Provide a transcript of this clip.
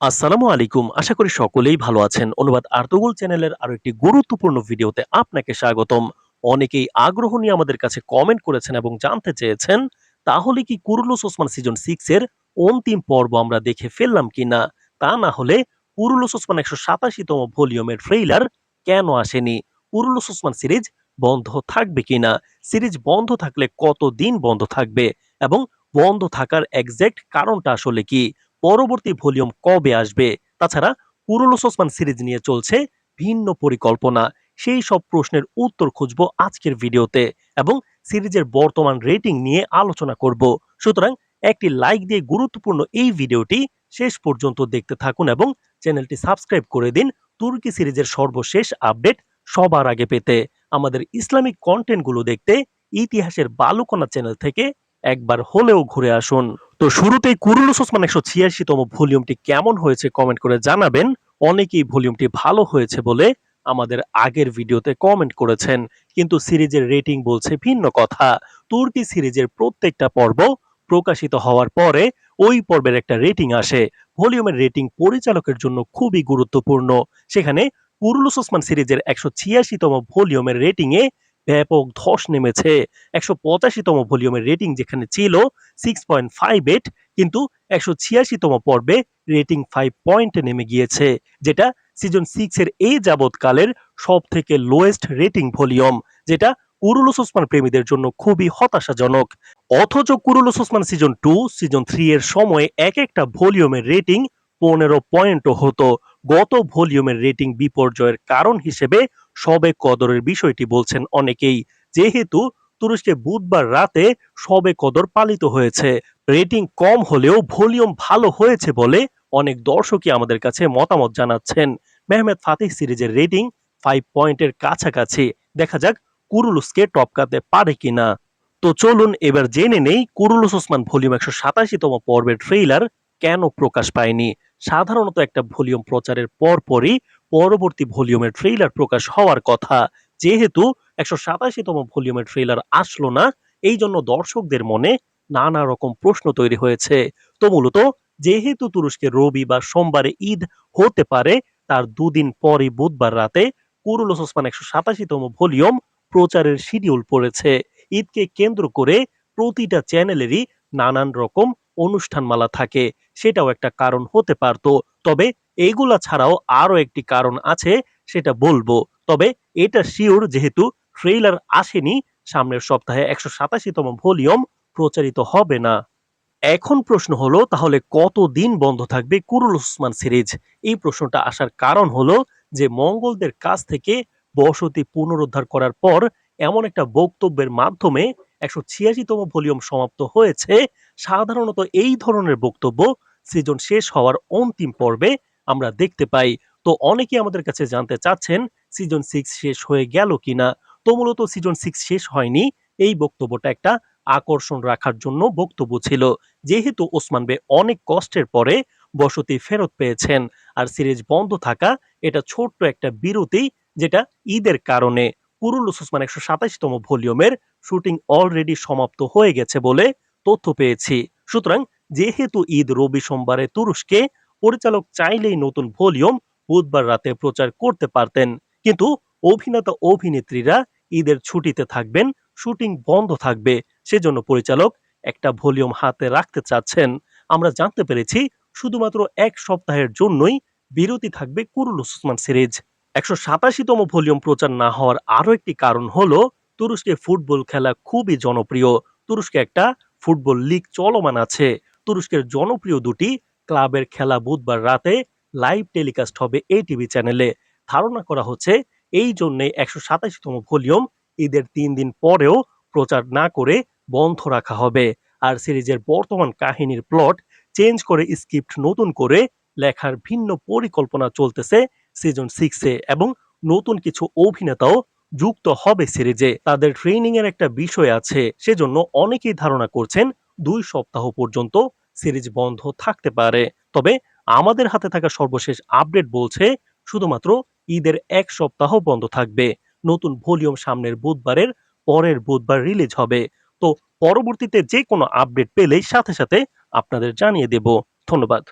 আসসালামু আলাইকুম। আশা করি সকলেই ভালো আছেন। অনুবাদ আর্তগুল চ্যানেলের আরও একটি গুরুত্বপূর্ণ ভিডিওতে আপনাকে স্বাগতম। অনেকেই আগ্রহ নিয়ে আমাদের কাছে কমেন্ট করেছেন এবং জানতে চেয়েছেন, তাহলে কি কুরুলুস ওসমান সিজন সিক্স এর অন্তিম পর্ব আমরা দেখে ফেললাম কিনা? তা না হলে কুরুলুস ওসমান একশো সাতাশিতম ভলিউমের ট্রেইলার কেন আসেনি? কুরুলুস ওসমান সিরিজ বন্ধ থাকবে কিনা? সিরিজ বন্ধ থাকলে কত দিন বন্ধ থাকবে? এবং বন্ধ থাকার এক্সাক্ট কারণটা আসলে কি? পরবর্তী ভলিউম কবে আসবে? তাছাড়া কুরুলুস ওসমান সিরিজ নিয়ে চলছে ভিন্ন পরিকল্পনা। সেই সব প্রশ্নের উত্তর খুঁজব আজকের ভিডিওতে এবং সিরিজের বর্তমান রেটিং নিয়ে আলোচনা করব। সুতরাং একটি লাইক দিয়ে গুরুত্বপূর্ণ এই ভিডিওটি শেষ পর্যন্ত দেখতে থাকুন এবং চ্যানেলটি সাবস্ক্রাইব করে দিন তুর্কি সিরিজের সর্বশেষ আপডেট সবার আগে পেতে। আমাদের ইসলামিক কন্টেন্টগুলো দেখতে ইতিহাসের বালুকণা চ্যানেল থেকে একবার হলেও ঘুরে আসুন। তো শুরুতেই কুরুলুস ওসমান একশো ছিয়াশিতম ভলিউমটি কেমন হয়েছে কমেন্ট করে জানাবেন। অনেকেই ভলিউমটি ভালো হয়েছে বলে আমাদের আগের ভিডিওতে কমেন্ট করেছেন। কিন্তু সিরিজের রেটিং বলছে ভিন্ন কথা। তুর্কি সিরিজের প্রত্যেকটা পর্ব প্রকাশিত হওয়ার পরে ওই পর্বের একটা রেটিং আসে। ভলিউমের রেটিং পরিচালকের জন্য খুবই গুরুত্বপূর্ণ। সেখানে কুরুলুস ওসমান সিরিজের একশো ছিয়াশিতম ভলিউমের রেটিং এ ব্যাপক ধস নেমেছে। একশো পঁচাশিতম ভলিউমের রেটিং যেখানে ছিল সিক্স পয়েন্ট ফাইভ এইট কিন্তু একশো ছিয়াশিতম পর্বে রেটিং ফাইভ পয়েন্টে নেমে গিয়েছে, যেটা সিজন সিক্স এর এই যাবৎকালের সব থেকে লোয়েস্ট রেটিং ভলিউম, যেটা কুরুলুস ওসমান প্রেমীদের জন্য খুবই হতাশাজনক। অথচ Kurulus Osman season two season three এর সময় এক একটা ভলিউমের রেটিং পনেরো পয়েন্টও হতো। গত ভলিউমের রেটিং বিপর্যয়ের কারণ হিসেবে সবে কদরের বিষয়টি বলছেন অনেকেই। যেহেতু তুরস্কে বুধবার রাতে সবে কদর পালিত হয়েছে। রেটিং কম হলেও ভলিউম ভালো হয়েছে বলে অনেক দর্শকই আমাদের কাছে মতামত জানাচ্ছেন। মেহমেদ ফাতিহ সিরিজের রেটিং ফাইভ পয়েন্টের কাছাকাছি। দেখা যাক কুরুলুসকে টপকাতে পারে কিনা। তো চলুন এবার জেনে নেই কুরুলুস ওসমান ভলিউম একশো সাতাশিতম পর্বের ট্রেইলার কেন প্রকাশ পায়নি? সাধারণত একটা ভলিউম প্রচারের পরপরই পরবর্তী ভলিউমের ট্রেইলার প্রকাশ হওয়ার কথা। যেহেতু একশো সাতাশিতম ভলিউমের ট্রেইলার আসলো না এই জন্য দর্শকদের মনে নানা রকম প্রশ্ন তৈরি হয়েছে। তো মূলত, যেহেতু তুরস্কে রবি বা সোমবারে ঈদ হতে পারে, তার দুদিন পরই বুধবার রাতে কুরুলস ওসমান একশো সাতাশিতম ভলিউম প্রচারের শিডিউল পড়েছে। ঈদকে কেন্দ্র করে প্রতিটা চ্যানেলেরই নানান রকম অনুষ্ঠানমালা থাকে। সেটাও একটা কারণ হতে পারত। তবে এইগুলা ছাড়াও আরও একটি কারণ আছে, সেটা বলব। তবে এটা শিওর যেহেতু ট্রেইলার আসেনি, সামনের সপ্তাহে একশো সাতাশিতম ভলিউম প্রচারিত হবে না। এখন প্রশ্ন হলো, তাহলে কতদিন বন্ধ থাকবে কুরুল ওসমান সিরিজ? এই প্রশ্নটা আসার কারণ হলো যে মঙ্গলদের কাছ থেকে বসতি পুনরুদ্ধার করার পর এমন একটা বক্তব্যের মাধ্যমে একশো ছিয়াশিতম ভলিউম সমাপ্ত হয়েছে। সাধারণত এই ধরনের বক্তব্য সিজন শেষ হওয়ার অন্তিম পর্বে আমরা দেখতে পাই। তো অনেকে আমাদের কাছে জানতে চাচ্ছেন সিজন সিক্স শেষ হয়ে গেল কিনা? তো মূলত সিজন সিক্স শেষ হয়নি। এই বক্তব্যটা একটা আকর্ষণ রাখার জন্য বক্তব্য ছিল। যেহেতু ওসমান বে অনেক কষ্টের পরে বসতি ফেরত পেয়েছেন আর সিরিজ বন্ধ থাকা এটা ছোট্ট একটা বিরতি যেটা ঈদের কারণে কুরুলুস ওসমান একশো সাতাশতম ভলিউমের শুটিং অলরেডি সমাপ্ত হয়ে গেছে বলে তথ্য পেয়েছি। সুতরাং যেহেতু ঈদ রবি সোমবারে তুরস্কে, পরিচালক চাইলেই নতুন ভলিউম বুধবার রাতে প্রচার করতে পারতেন। কিন্তু অভিনেতা, অভিনেত্রীরা ঈদের ছুটিতে থাকবেন, শুটিং বন্ধ থাকবে, সেজন্য পরিচালক একটা ভলিউম হাতে রাখতে চাচ্ছেন। আমরা জানতে পেরেছি, শুধুমাত্র এক সপ্তাহের জন্যই বিরতি থাকবে কুরুল ওসমান সিরিজ। একশো সাতাশিতম ভলিউম প্রচার না হওয়ার আরও একটি কারণ হলো, তুরস্কে ফুটবল খেলা খুবই জনপ্রিয়। তুরস্কে একটা ফুটবল লিগ চলমান আছে। তুরস্কের জনপ্রিয় দুটি ক্লাবের খেলা বুধবার রাতে লাইভ টেলিকাস্ট হবে এই টিভি চ্যানেলে। ধারণা করা হচ্ছে, এই জন্যে একশো সাতাশিতম ভলিউম ঈদের তিন দিন পরেও প্রচার না করে বন্ধ রাখা হবে। আর সিরিজের বর্তমান কাহিনীর প্লট চেঞ্জ করে স্ক্রিপ্ট নতুন করে লেখার ভিন্ন পরিকল্পনা চলতেছে সিজন সিক্সে এবং নতুন কিছু অভিনেতাও যুক্ত হবে সিরিজে। তাদের ট্রেনিং এর একটা বিষয় আছে, সেজন্য অনেকেই ধারণা করছেন দুই সপ্তাহ পর্যন্ত সিরিজ বন্ধ থাকতে পারে। তবে আমাদের হাতে থাকা সর্বশেষ আপডেট বলছে, শুধুমাত্র ঈদের এক সপ্তাহ বন্ধ থাকবে। নতুন ভলিউম সামনের বুধবারের পরের বুধবার রিলিজ হবে। তো পরবর্তীতে যে কোনো আপডেট পেলেই সাথে সাথে আপনাদের জানিয়ে দেব। ধন্যবাদ।